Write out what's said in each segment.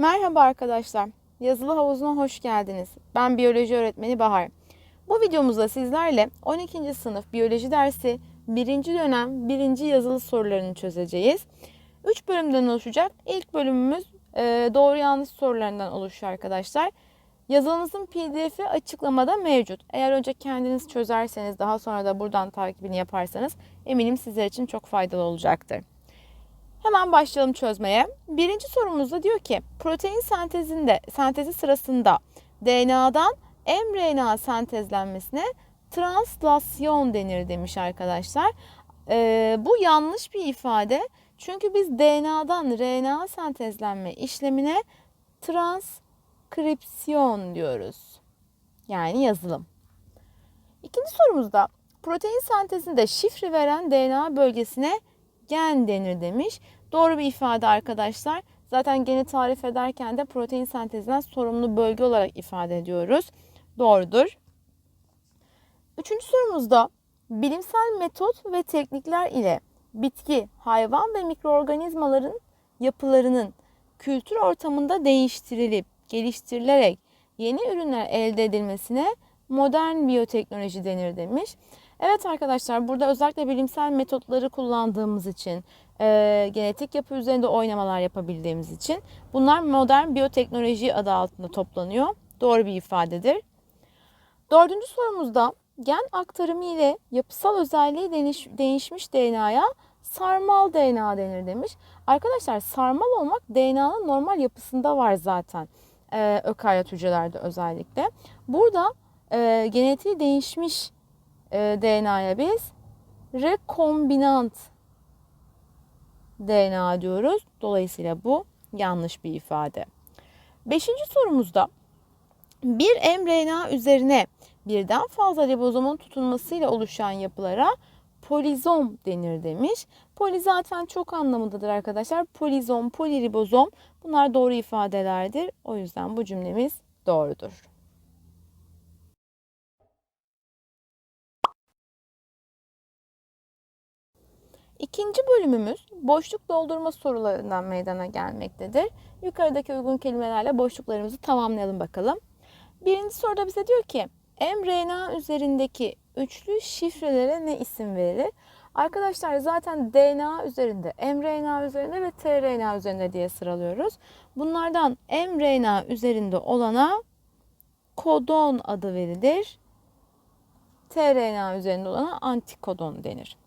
Merhaba arkadaşlar. Yazılı havuzuna hoş geldiniz. Ben biyoloji öğretmeni Bahar. Bu videomuzda sizlerle 12. sınıf biyoloji dersi 1. dönem 1. yazılı sorularını çözeceğiz. 3 bölümden oluşacak. İlk bölümümüz e, doğru yanlış sorularından oluşuyor arkadaşlar. Yazılımızın pdf'i açıklamada mevcut. Eğer önce kendiniz çözerseniz daha sonra da buradan takibini yaparsanız eminim sizler için çok faydalı olacaktır. Hemen başlayalım çözmeye. Birinci sorumuzda diyor ki protein sentezinde sentezi sırasında DNA'dan mRNA sentezlenmesine translasyon denir demiş arkadaşlar. Ee, bu yanlış bir ifade. Çünkü biz DNA'dan RNA sentezlenme işlemine transkripsiyon diyoruz. Yani yazılım. İkinci sorumuzda protein sentezinde şifre veren DNA bölgesine gen denir demiş. Doğru bir ifade arkadaşlar. Zaten geni tarif ederken de protein sentezinden sorumlu bölge olarak ifade ediyoruz. Doğrudur. Üçüncü sorumuzda bilimsel metot ve teknikler ile bitki, hayvan ve mikroorganizmaların yapılarının kültür ortamında değiştirilip geliştirilerek yeni ürünler elde edilmesine modern biyoteknoloji denir demiş. Evet arkadaşlar burada özellikle bilimsel metotları kullandığımız için, e, genetik yapı üzerinde oynamalar yapabildiğimiz için bunlar modern biyoteknoloji adı altında toplanıyor. Doğru bir ifadedir. Dördüncü sorumuzda gen aktarımı ile yapısal özelliği değiş, değişmiş DNA'ya sarmal DNA denir demiş. Arkadaşlar sarmal olmak DNA'nın normal yapısında var zaten. Ee, ökaryot hücrelerde özellikle. Burada e, genetiği değişmiş e, DNA'ya biz rekombinant DNA diyoruz. Dolayısıyla bu yanlış bir ifade. Beşinci sorumuzda bir mRNA üzerine birden fazla ribozomun tutunmasıyla oluşan yapılara polizom denir demiş. Poli zaten çok anlamındadır arkadaşlar. Polizom, poliribozom bunlar doğru ifadelerdir. O yüzden bu cümlemiz doğrudur. İkinci bölümümüz boşluk doldurma sorularından meydana gelmektedir. Yukarıdaki uygun kelimelerle boşluklarımızı tamamlayalım bakalım. Birinci soruda bize diyor ki mRNA üzerindeki üçlü şifrelere ne isim verilir? Arkadaşlar zaten DNA üzerinde, mRNA üzerinde ve tRNA üzerinde diye sıralıyoruz. Bunlardan mRNA üzerinde olana kodon adı verilir. tRNA üzerinde olana antikodon denir.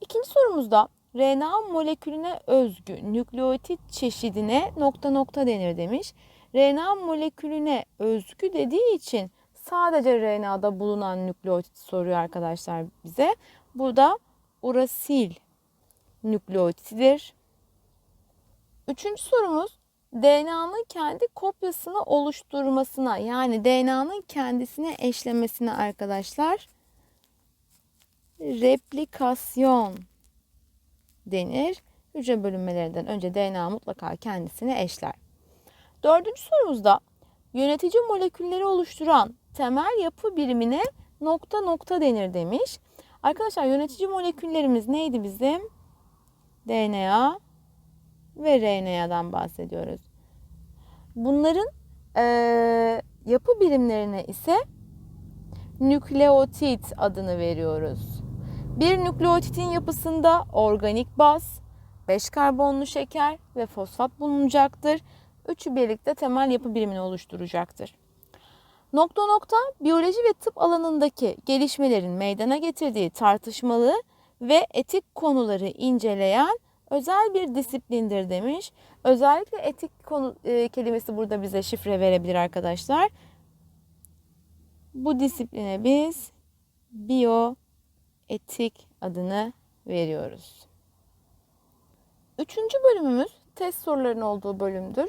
İkinci sorumuzda RNA molekülüne özgü nükleotit çeşidine nokta nokta denir demiş. RNA molekülüne özgü dediği için sadece RNA'da bulunan nükleotit soruyor arkadaşlar bize. Bu da urasil nükleotidir. Üçüncü sorumuz DNA'nın kendi kopyasını oluşturmasına yani DNA'nın kendisine eşlemesine arkadaşlar replikasyon denir. Hücre bölünmelerinden önce DNA mutlaka kendisine eşler. Dördüncü sorumuzda yönetici molekülleri oluşturan temel yapı birimine nokta nokta denir demiş. Arkadaşlar yönetici moleküllerimiz neydi bizim? DNA ve RNA'dan bahsediyoruz. Bunların e, yapı birimlerine ise nükleotit adını veriyoruz. Bir nükleotitin yapısında organik baz, 5 karbonlu şeker ve fosfat bulunacaktır. Üçü birlikte temel yapı birimini oluşturacaktır. Nokta nokta biyoloji ve tıp alanındaki gelişmelerin meydana getirdiği tartışmalı ve etik konuları inceleyen özel bir disiplindir demiş. Özellikle etik konu e, kelimesi burada bize şifre verebilir arkadaşlar. Bu disipline biz biyoetik adını veriyoruz. Üçüncü bölümümüz test sorularının olduğu bölümdür.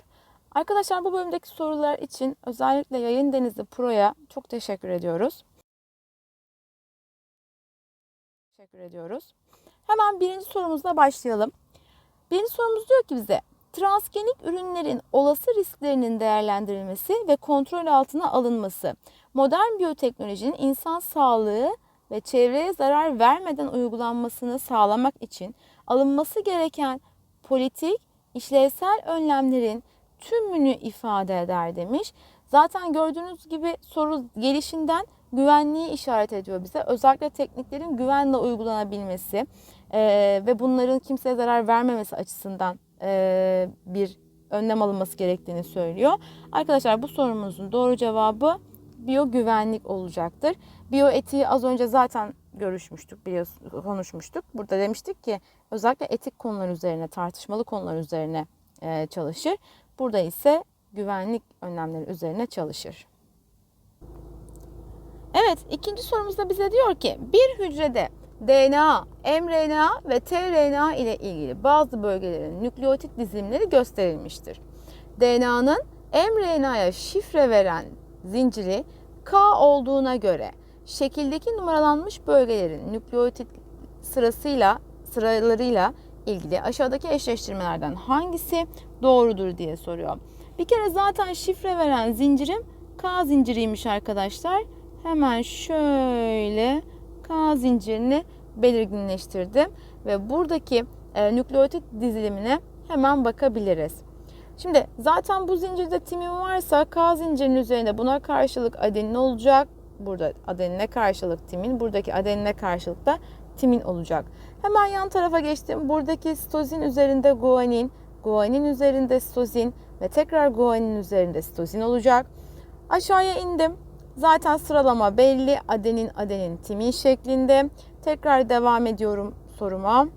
Arkadaşlar bu bölümdeki sorular için özellikle Yayın Denizli Pro'ya çok teşekkür ediyoruz. Teşekkür ediyoruz. Hemen birinci sorumuzla başlayalım. Birinci sorumuz diyor ki bize transgenik ürünlerin olası risklerinin değerlendirilmesi ve kontrol altına alınması, modern biyoteknolojinin insan sağlığı ve çevreye zarar vermeden uygulanmasını sağlamak için alınması gereken politik, işlevsel önlemlerin tümünü ifade eder demiş. Zaten gördüğünüz gibi soru gelişinden güvenliği işaret ediyor bize. Özellikle tekniklerin güvenle uygulanabilmesi e, ve bunların kimseye zarar vermemesi açısından e, bir önlem alınması gerektiğini söylüyor. Arkadaşlar bu sorumuzun doğru cevabı biyo güvenlik olacaktır. Biyoetiği az önce zaten görüşmüştük, biliyorsunuz, konuşmuştuk. Burada demiştik ki özellikle etik konular üzerine, tartışmalı konular üzerine e, çalışır. Burada ise güvenlik önlemleri üzerine çalışır. Evet, ikinci sorumuzda bize diyor ki bir hücrede DNA, mRNA ve tRNA ile ilgili bazı bölgelerin nükleotit dizilimleri gösterilmiştir. DNA'nın mRNA'ya şifre veren zinciri K olduğuna göre şekildeki numaralanmış bölgelerin nükleotit sırasıyla sıralarıyla ilgili aşağıdaki eşleştirmelerden hangisi doğrudur diye soruyor. Bir kere zaten şifre veren zincirim K zinciriymiş arkadaşlar. Hemen şöyle K zincirini belirginleştirdim ve buradaki e, nükleotit dizilimine hemen bakabiliriz. Şimdi zaten bu zincirde timin varsa K zincirinin üzerinde buna karşılık adenin olacak. Burada adenine karşılık timin, buradaki adenine karşılık da timin olacak. Hemen yan tarafa geçtim. Buradaki sitozin üzerinde guanin, guanin üzerinde sitozin ve tekrar guanin üzerinde sitozin olacak. Aşağıya indim. Zaten sıralama belli. Adenin, adenin, timin şeklinde. Tekrar devam ediyorum soruma.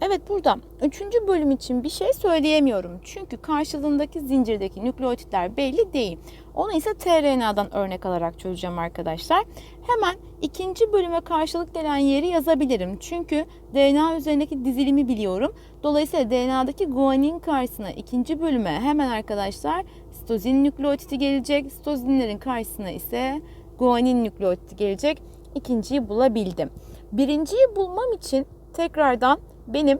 Evet burada üçüncü bölüm için bir şey söyleyemiyorum. Çünkü karşılığındaki zincirdeki nükleotitler belli değil. Onu ise tRNA'dan örnek alarak çözeceğim arkadaşlar. Hemen ikinci bölüme karşılık gelen yeri yazabilirim. Çünkü DNA üzerindeki dizilimi biliyorum. Dolayısıyla DNA'daki guanin karşısına ikinci bölüme hemen arkadaşlar sitozin nükleotidi gelecek. Sitozinlerin karşısına ise guanin nükleotidi gelecek. İkinciyi bulabildim. Birinciyi bulmam için tekrardan benim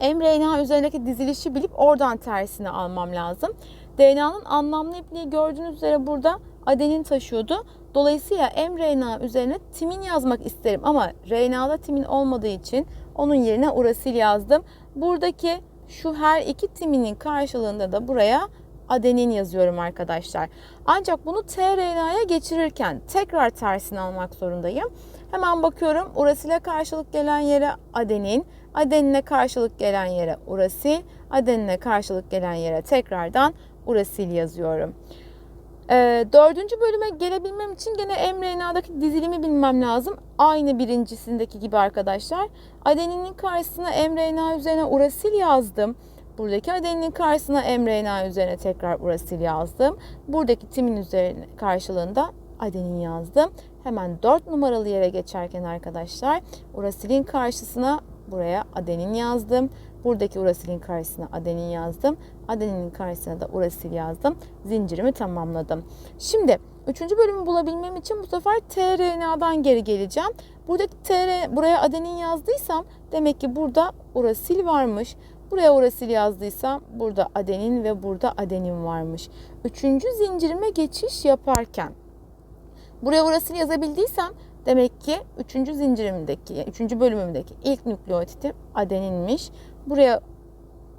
mRNA üzerindeki dizilişi bilip oradan tersini almam lazım. DNA'nın anlamlı ipliği gördüğünüz üzere burada adenin taşıyordu. Dolayısıyla mRNA üzerine timin yazmak isterim ama RNA'da timin olmadığı için onun yerine urasil yazdım. Buradaki şu her iki timinin karşılığında da buraya adenin yazıyorum arkadaşlar. Ancak bunu tRNA'ya geçirirken tekrar tersini almak zorundayım. Hemen bakıyorum urasile karşılık gelen yere adenin, adenine karşılık gelen yere urasil, adenine karşılık gelen yere tekrardan urasil yazıyorum. Ee, dördüncü bölüme gelebilmem için gene mRNA'daki dizilimi bilmem lazım. Aynı birincisindeki gibi arkadaşlar. Adeninin karşısına mRNA üzerine urasil yazdım. Buradaki adeninin karşısına mRNA üzerine tekrar urasil yazdım. Buradaki timin üzerine karşılığında adenin yazdım. Hemen 4 numaralı yere geçerken arkadaşlar urasilin karşısına buraya adenin yazdım. Buradaki urasilin karşısına adenin yazdım. Adeninin karşısına da urasil yazdım. Zincirimi tamamladım. Şimdi üçüncü bölümü bulabilmem için bu sefer tRNA'dan geri geleceğim. Buradaki tr buraya adenin yazdıysam demek ki burada urasil varmış. Buraya urasil yazdıysam burada adenin ve burada adenin varmış. Üçüncü zincirime geçiş yaparken buraya urasil yazabildiysem demek ki üçüncü zincirimdeki, üçüncü bölümümdeki ilk nükleotitim adeninmiş. Buraya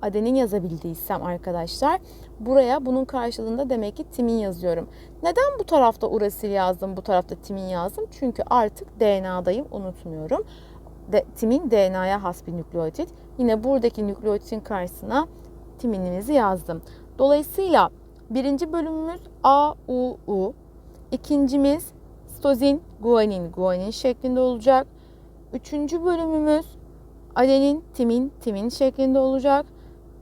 adenin yazabildiysem arkadaşlar buraya bunun karşılığında demek ki timin yazıyorum. Neden bu tarafta urasil yazdım, bu tarafta timin yazdım? Çünkü artık DNA'dayım unutmuyorum. De, timin DNA'ya has bir nükleotit. Yine buradaki nükleotitin karşısına timinimizi yazdım. Dolayısıyla birinci bölümümüz A, U, U. İkincimiz sitozin, guanin, guanin şeklinde olacak. Üçüncü bölümümüz adenin, timin, timin şeklinde olacak.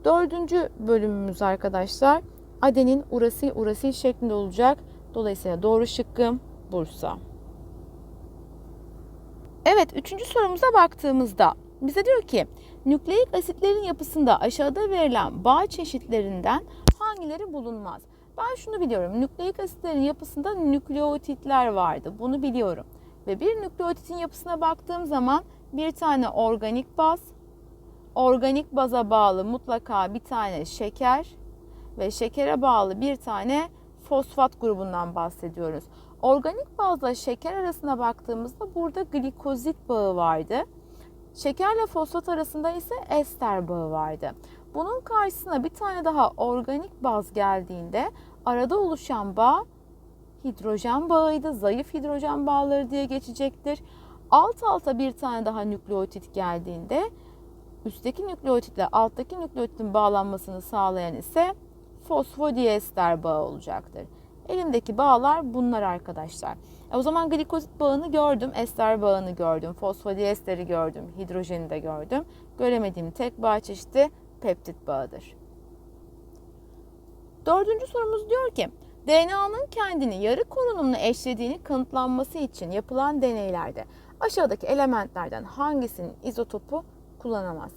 Dördüncü bölümümüz arkadaşlar adenin, urasil, urasil şeklinde olacak. Dolayısıyla doğru şıkkım Bursa. Evet, üçüncü sorumuza baktığımızda bize diyor ki nükleik asitlerin yapısında aşağıda verilen bağ çeşitlerinden hangileri bulunmaz? Ben şunu biliyorum. Nükleik asitlerin yapısında nükleotitler vardı. Bunu biliyorum. Ve bir nükleotitin yapısına baktığım zaman bir tane organik baz, organik baza bağlı mutlaka bir tane şeker ve şekere bağlı bir tane fosfat grubundan bahsediyoruz. Organik bazla şeker arasına baktığımızda burada glikozit bağı vardı. Şekerle fosfat arasında ise ester bağı vardı. Bunun karşısına bir tane daha organik baz geldiğinde arada oluşan bağ hidrojen bağıydı. Zayıf hidrojen bağları diye geçecektir. Alt alta bir tane daha nükleotit geldiğinde üstteki nükleotitle alttaki nükleotitin bağlanmasını sağlayan ise fosfodiester bağı olacaktır. Elimdeki bağlar bunlar arkadaşlar. E o zaman glikozit bağını gördüm, ester bağını gördüm, fosfodiesteri gördüm, hidrojeni de gördüm. Göremediğim tek bağ çeşidi peptit bağıdır. Dördüncü sorumuz diyor ki DNA'nın kendini yarı korunumlu eşlediğini kanıtlanması için yapılan deneylerde aşağıdaki elementlerden hangisinin izotopu kullanamaz?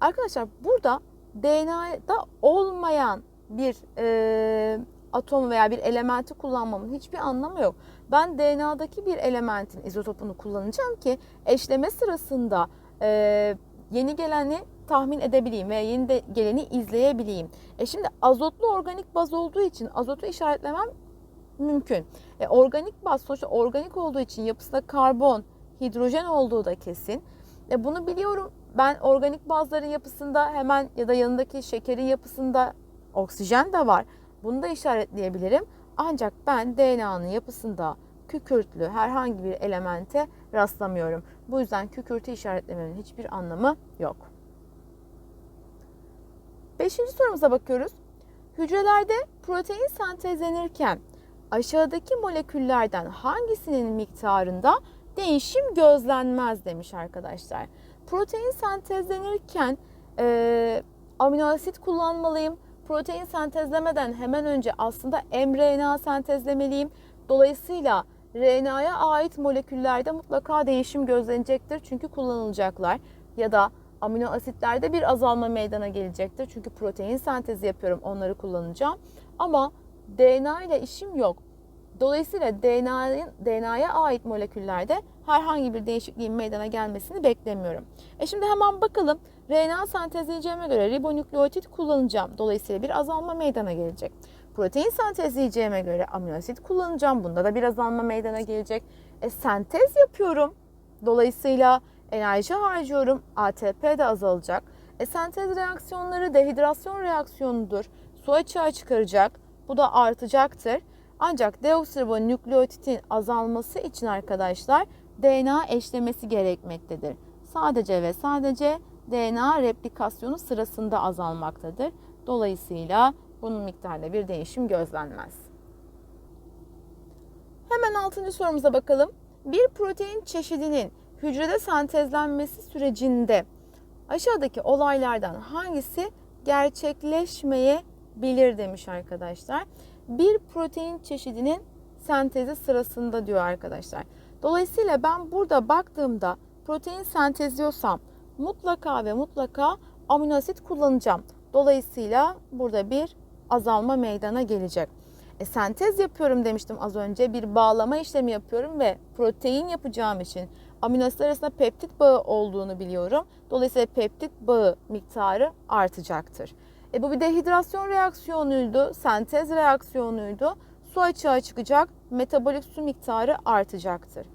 Arkadaşlar burada DNA'da olmayan bir e, atom veya bir elementi kullanmamın hiçbir anlamı yok. Ben DNA'daki bir elementin izotopunu kullanacağım ki eşleme sırasında e, yeni geleni tahmin edebileyim veya yeni de geleni izleyebileyim. E şimdi azotlu organik baz olduğu için azotu işaretlemem mümkün. E organik baz sonuçta organik olduğu için yapısında karbon, hidrojen olduğu da kesin. E bunu biliyorum. Ben organik bazların yapısında hemen ya da yanındaki şekerin yapısında oksijen de var. Bunu da işaretleyebilirim. Ancak ben DNA'nın yapısında kükürtlü herhangi bir elemente rastlamıyorum. Bu yüzden kükürtü işaretlemenin hiçbir anlamı yok. Beşinci sorumuza bakıyoruz. Hücrelerde protein sentezlenirken aşağıdaki moleküllerden hangisinin miktarında değişim gözlenmez demiş arkadaşlar. Protein sentezlenirken e, amino asit kullanmalıyım. Protein sentezlemeden hemen önce aslında mRNA sentezlemeliyim. Dolayısıyla RNA'ya ait moleküllerde mutlaka değişim gözlenecektir çünkü kullanılacaklar. Ya da amino asitlerde bir azalma meydana gelecektir. Çünkü protein sentezi yapıyorum onları kullanacağım. Ama DNA ile işim yok. Dolayısıyla DNA'ya DNA ait moleküllerde herhangi bir değişikliğin meydana gelmesini beklemiyorum. E şimdi hemen bakalım. RNA sentezleyeceğime göre ribonükleotit kullanacağım. Dolayısıyla bir azalma meydana gelecek. Protein sentezleyeceğime göre amino asit kullanacağım. Bunda da bir azalma meydana gelecek. E sentez yapıyorum. Dolayısıyla enerji harcıyorum. ATP de azalacak. E sentez reaksiyonları dehidrasyon reaksiyonudur. Su açığa çıkaracak. Bu da artacaktır. Ancak deoksiribonükleotitin azalması için arkadaşlar DNA eşlemesi gerekmektedir. Sadece ve sadece DNA replikasyonu sırasında azalmaktadır. Dolayısıyla bunun miktarda bir değişim gözlenmez. Hemen 6. sorumuza bakalım. Bir protein çeşidinin hücrede sentezlenmesi sürecinde aşağıdaki olaylardan hangisi gerçekleşmeyebilir demiş arkadaşlar. Bir protein çeşidinin sentezi sırasında diyor arkadaşlar. Dolayısıyla ben burada baktığımda protein sentezliyorsam mutlaka ve mutlaka amino asit kullanacağım. Dolayısıyla burada bir azalma meydana gelecek. E, sentez yapıyorum demiştim az önce. Bir bağlama işlemi yapıyorum ve protein yapacağım için amino asit arasında peptit bağı olduğunu biliyorum. Dolayısıyla peptit bağı miktarı artacaktır. E, bu bir dehidrasyon reaksiyonuydu, sentez reaksiyonuydu. Su açığa çıkacak, metabolik su miktarı artacaktır.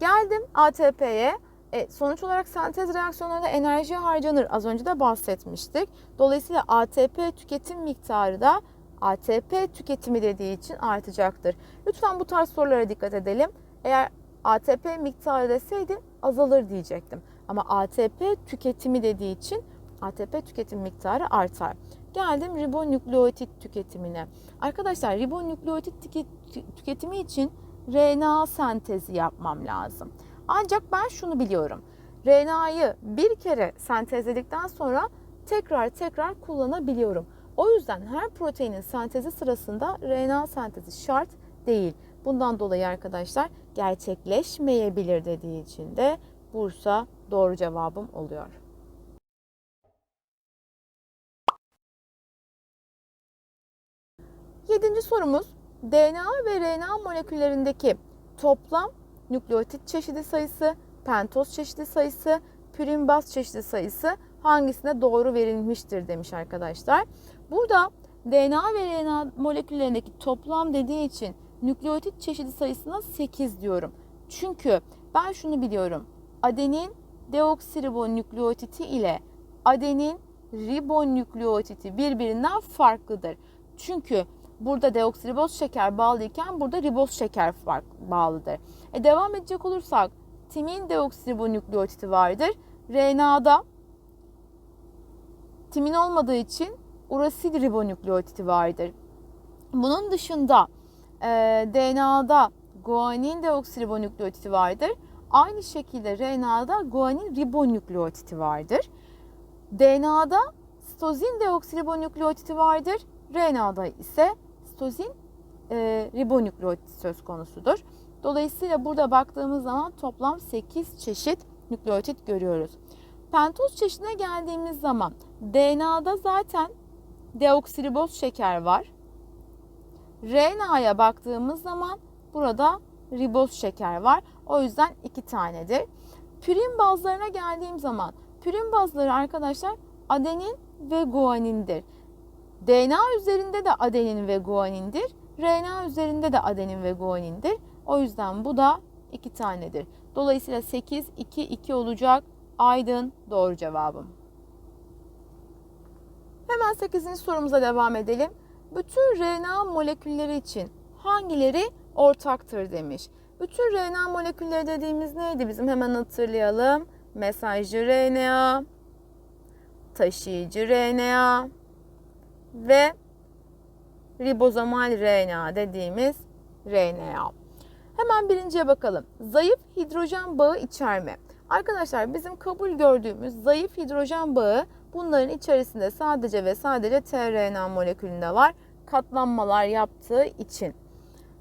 Geldim ATP'ye. E, sonuç olarak sentez reaksiyonlarında enerji harcanır. Az önce de bahsetmiştik. Dolayısıyla ATP tüketim miktarı da ATP tüketimi dediği için artacaktır. Lütfen bu tarz sorulara dikkat edelim. Eğer ATP miktarı deseydi azalır diyecektim. Ama ATP tüketimi dediği için ATP tüketim miktarı artar. Geldim ribonükleotit tüketimine. Arkadaşlar ribonükleotit tüketimi için RNA sentezi yapmam lazım. Ancak ben şunu biliyorum. RNA'yı bir kere sentezledikten sonra tekrar tekrar kullanabiliyorum. O yüzden her proteinin sentezi sırasında RNA sentezi şart değil. Bundan dolayı arkadaşlar gerçekleşmeyebilir dediği için de Bursa doğru cevabım oluyor. Yedinci sorumuz DNA ve RNA moleküllerindeki toplam nükleotit çeşidi sayısı, pentoz çeşidi sayısı, pürin baz çeşidi sayısı hangisine doğru verilmiştir demiş arkadaşlar. Burada DNA ve RNA moleküllerindeki toplam dediği için nükleotit çeşidi sayısına 8 diyorum. Çünkü ben şunu biliyorum. Adenin deoksiribonükleotiti ile adenin ribonükleotidi birbirinden farklıdır. Çünkü burada deoksiriboz şeker bağlıyken burada riboz şeker bağlıdır. E devam edecek olursak timin deoksiribonükleotidi vardır. RNA'da timin olmadığı için urasil ribonükleotidi vardır. Bunun dışında e, DNA'da guanin deoksiribonükleotidi vardır. Aynı şekilde RNA'da guanin ribonükleotidi vardır. DNA'da stozin deoksiribonükleotidi vardır. RNA'da ise stozin e, ribonükleotidi söz konusudur. Dolayısıyla burada baktığımız zaman toplam 8 çeşit nükleotit görüyoruz. Pentoz çeşidine geldiğimiz zaman DNA'da zaten deoksiriboz şeker var. RNA'ya baktığımız zaman burada riboz şeker var. O yüzden iki tanedir. Pürin bazlarına geldiğim zaman pürin bazları arkadaşlar adenin ve guanindir. DNA üzerinde de adenin ve guanindir. RNA üzerinde de adenin ve guanindir. O yüzden bu da iki tanedir. Dolayısıyla 8, 2, 2 olacak. Aydın doğru cevabım. Hemen 8. sorumuza devam edelim. Bütün RNA molekülleri için hangileri ortaktır demiş. Bütün RNA molekülleri dediğimiz neydi bizim hemen hatırlayalım. Mesajcı RNA, taşıyıcı RNA ve ribozomal RNA dediğimiz RNA. Hemen birinciye bakalım. Zayıf hidrojen bağı içerme. Arkadaşlar bizim kabul gördüğümüz zayıf hidrojen bağı bunların içerisinde sadece ve sadece tRNA molekülünde var. Katlanmalar yaptığı için.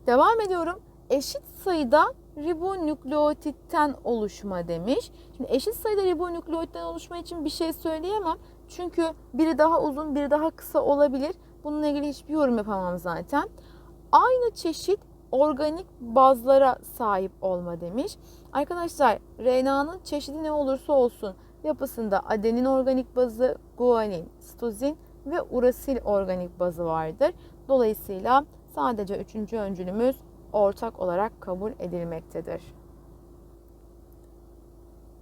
Devam ediyorum. Eşit sayıda ribonükleotitten oluşma demiş. Şimdi eşit sayıda ribonükleotitten oluşma için bir şey söyleyemem. Çünkü biri daha uzun, biri daha kısa olabilir. Bununla ilgili hiçbir yorum yapamam zaten. Aynı çeşit organik bazlara sahip olma demiş. Arkadaşlar RNA'nın çeşidi ne olursa olsun yapısında adenin organik bazı, guanin, sitozin ve urasil organik bazı vardır. Dolayısıyla sadece üçüncü öncülümüz ortak olarak kabul edilmektedir.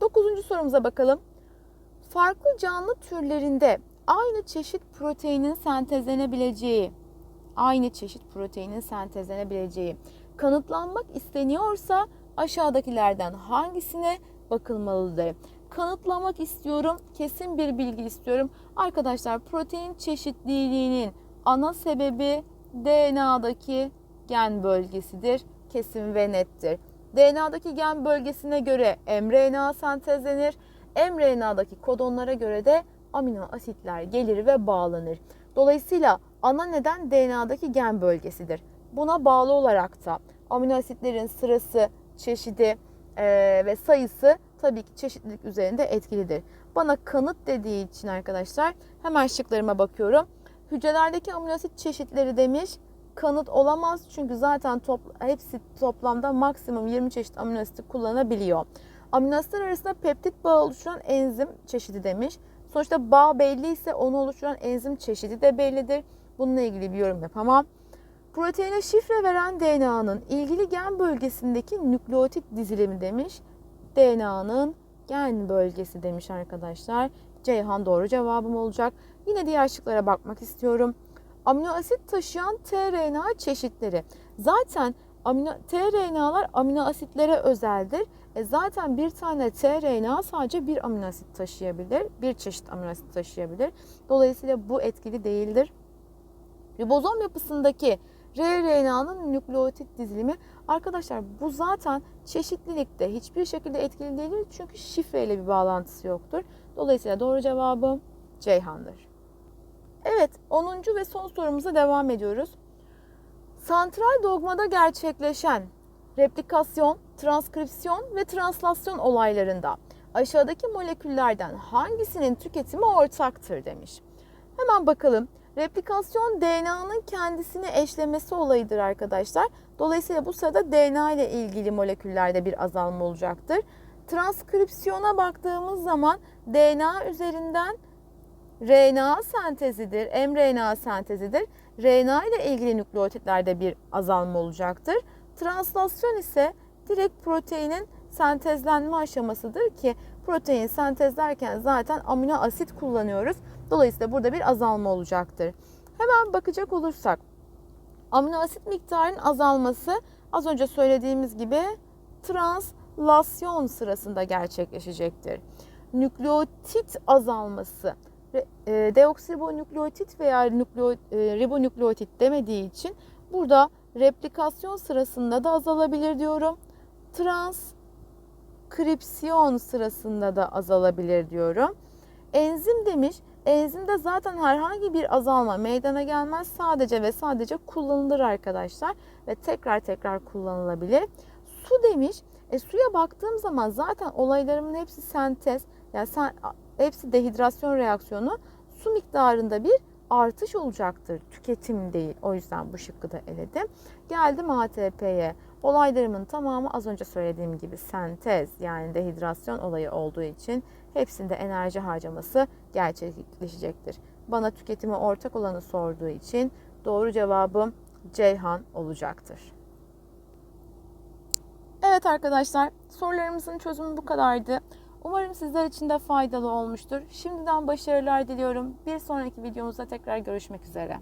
Dokuzuncu sorumuza bakalım. Farklı canlı türlerinde aynı çeşit proteinin sentezlenebileceği, aynı çeşit proteinin sentezlenebileceği kanıtlanmak isteniyorsa aşağıdakilerden hangisine bakılmalıdır? Kanıtlamak istiyorum, kesin bir bilgi istiyorum. Arkadaşlar protein çeşitliliğinin ana sebebi DNA'daki gen bölgesidir. Kesin ve nettir. DNA'daki gen bölgesine göre mRNA sentezlenir. mRNA'daki kodonlara göre de amino asitler gelir ve bağlanır. Dolayısıyla ana neden DNA'daki gen bölgesidir. Buna bağlı olarak da amino asitlerin sırası, çeşidi e, ve sayısı tabii ki çeşitlilik üzerinde etkilidir. Bana kanıt dediği için arkadaşlar hemen şıklarıma bakıyorum. Hücrelerdeki amino asit çeşitleri demiş kanıt olamaz çünkü zaten top, hepsi toplamda maksimum 20 çeşit amino asiti kullanabiliyor. Amino asitler arasında peptit bağı oluşturan enzim çeşidi demiş. Sonuçta bağ belli ise onu oluşturan enzim çeşidi de bellidir. Bununla ilgili bir yorum yapamam. Proteine şifre veren DNA'nın ilgili gen bölgesindeki nükleotit dizilimi demiş. DNA'nın gen bölgesi demiş arkadaşlar. Ceyhan doğru cevabım olacak. Yine diğer şıklara bakmak istiyorum. Amino asit taşıyan tRNA çeşitleri. Zaten amino tRNA'lar amino asitlere özeldir. E zaten bir tane tRNA sadece bir amino asit taşıyabilir. Bir çeşit amino asit taşıyabilir. Dolayısıyla bu etkili değildir. Ribozom yapısındaki rRNA'nın nükleotit dizilimi arkadaşlar bu zaten çeşitlilikte hiçbir şekilde etkili değildir. Çünkü şifreyle bir bağlantısı yoktur. Dolayısıyla doğru cevabım Ceyhan'dır. Evet 10. ve son sorumuza devam ediyoruz. Santral dogmada gerçekleşen replikasyon, transkripsiyon ve translasyon olaylarında aşağıdaki moleküllerden hangisinin tüketimi ortaktır demiş. Hemen bakalım. Replikasyon DNA'nın kendisini eşlemesi olayıdır arkadaşlar. Dolayısıyla bu sırada DNA ile ilgili moleküllerde bir azalma olacaktır. Transkripsiyona baktığımız zaman DNA üzerinden RNA sentezidir, mRNA sentezidir. RNA ile ilgili nükleotitlerde bir azalma olacaktır. Translasyon ise direkt proteinin sentezlenme aşamasıdır ki Protein sentezlerken zaten amino asit kullanıyoruz. Dolayısıyla burada bir azalma olacaktır. Hemen bakacak olursak amino asit miktarının azalması az önce söylediğimiz gibi translasyon sırasında gerçekleşecektir. Nükleotit azalması e, deoksiribonükleotit veya e, ribonükleotit demediği için burada replikasyon sırasında da azalabilir diyorum. Transkripsiyon sırasında da azalabilir diyorum. Enzim demiş. Enzimde zaten herhangi bir azalma meydana gelmez. Sadece ve sadece kullanılır arkadaşlar ve tekrar tekrar kullanılabilir. Su demiş. E, suya baktığım zaman zaten olaylarımın hepsi sentez. Yani sen, hepsi dehidrasyon reaksiyonu. Su miktarında bir artış olacaktır. Tüketim değil. O yüzden bu şıkkı da eledim. Geldim ATP'ye. Olaylarımın tamamı az önce söylediğim gibi sentez yani dehidrasyon olayı olduğu için hepsinde enerji harcaması gerçekleşecektir. Bana tüketime ortak olanı sorduğu için doğru cevabım Ceyhan olacaktır. Evet arkadaşlar sorularımızın çözümü bu kadardı. Umarım sizler için de faydalı olmuştur. Şimdiden başarılar diliyorum. Bir sonraki videomuzda tekrar görüşmek üzere.